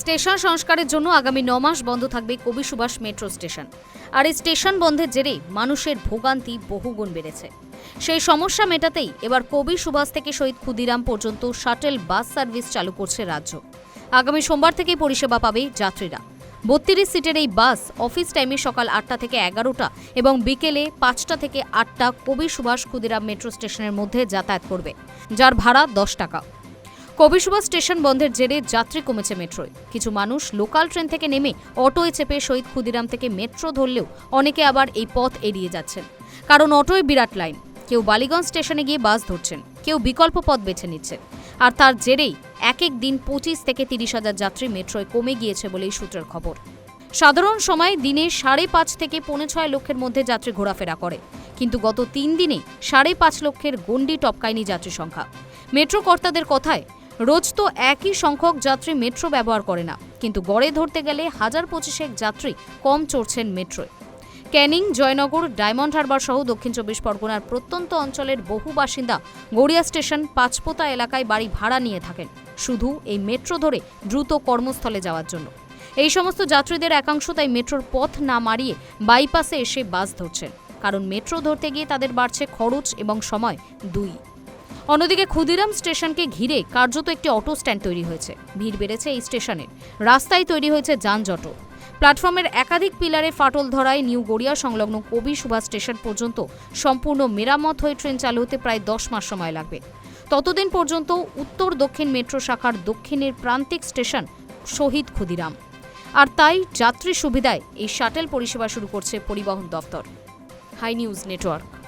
Station সংস্কারের জন্য আগামী ন মাস বন্ধ থাকবে কবি সুভাষ মেট্রো স্টেশন। আর এই স্টেশন বন্ধের জেরে মানুষের ভোগান্তি বহুগুণ বেড়েছে। সেই সমস্যা মেটাতেই এবার কবি সুভাষ থেকে শহীদ ক্ষুদিরাম পর্যন্ত শাটেল বাস সার্ভিস চালু করছে রাজ্য। আগামী সোমবার থেকেই পরিষেবা পাবে যাত্রীরা। বত্রিশ সিটের এই বাস অফিস টাইমে সকাল আটটা থেকে এগারোটা এবং বিকেলে পাঁচটা থেকে আটটা কবি সুভাষ ক্ষুদিরাম মেট্রো স্টেশনের মধ্যে যাতায়াত করবে, যার ভাড়া দশ টাকা। কবি সুভাষ স্টেশন বন্ধের জেরে যাত্রী কমেছে মেট্রোয়। কিছু মানুষ লোকাল ট্রেন থেকে নেমে অটোয় চেপে শহীদ ক্ষুদিরাম থেকে মেট্রো ধরলেও অনেকে আবার এই পথ এড়িয়ে যাচ্ছেন। কারণ অটোয় বিরাট লাইন। কেউ বালিগঞ্জ স্টেশনে গিয়ে বাস ধরছেন, কেউ বিকল্প পথ বেছে নিচ্ছেন। আর তার জেরেই এক এক দিন পঁচিশ থেকে তিরিশ হাজার যাত্রী মেট্রোয় কমে গিয়েছে বলেই সূত্রের খবর। সাধারণ সময় দিনে সাড়ে পাঁচ থেকে পৌনে ছয় লক্ষের মধ্যে যাত্রী ঘোরাফেরা করে। কিন্তু গত তিন দিনে সাড়ে পাঁচ লক্ষের গণ্ডি টপকায়নি যাত্রী সংখ্যা। মেট্রো কর্তাদের কথায় রোজ তো একই সংখ্যক যাত্রী মেট্রো ব্যবহার করে না, কিন্তু গড়ে ধরতে গেলে হাজার পঁচিশেক যাত্রী কম চড়ছেন মেট্রোয়। ক্যানিং, জয়নগর, ডায়মন্ড হারবার সহ দক্ষিণ চব্বিশ পরগনার প্রত্যন্ত অঞ্চলের বহু বাসিন্দা গড়িয়া স্টেশন, পাঁচপোতা এলাকায় বাড়ি ভাড়া নিয়ে থাকেন, শুধু এই মেট্রো ধরে দ্রুত কর্মস্থলে যাওয়ার জন্য। এই সমস্ত যাত্রীদের একাংশ তাই মেট্রোর পথ না মারিয়ে বাইপাসে এসে বাস ধরছেন, কারণ মেট্রো ধরতে গিয়ে তাদের বাড়ছে খরচ এবং সময় দুই। অন্যদিকে ক্ষুদিরাম স্টেশনকে ঘিরে কার্যত একটি অটো স্ট্যান্ড তৈরি হয়েছে। ভিড় বেড়েছে এই স্টেশনের। রাস্তায় তৈরি হয়েছে যানজট প্ল্যাটফর্মের একাধিক পিলারে ফাটল ধরায় নিউ গড়িয়া সংলগ্ন কবি সুভাষ স্টেশন পর্যন্ত সম্পূর্ণ মেরামত হয়ে ট্রেন চালু হতে প্রায় দশ মাস সময় লাগবে। ততদিন পর্যন্ত উত্তর দক্ষিণ মেট্রো শাখার দক্ষিণের প্রান্তিক স্টেশন শহীদ ক্ষুদিরাম। আর তাই যাত্রী সুবিধায় এই শাটেল পরিষেবা শুরু করছে পরিবহন দফতর হাই নিউজ নেটওয়ার্ক।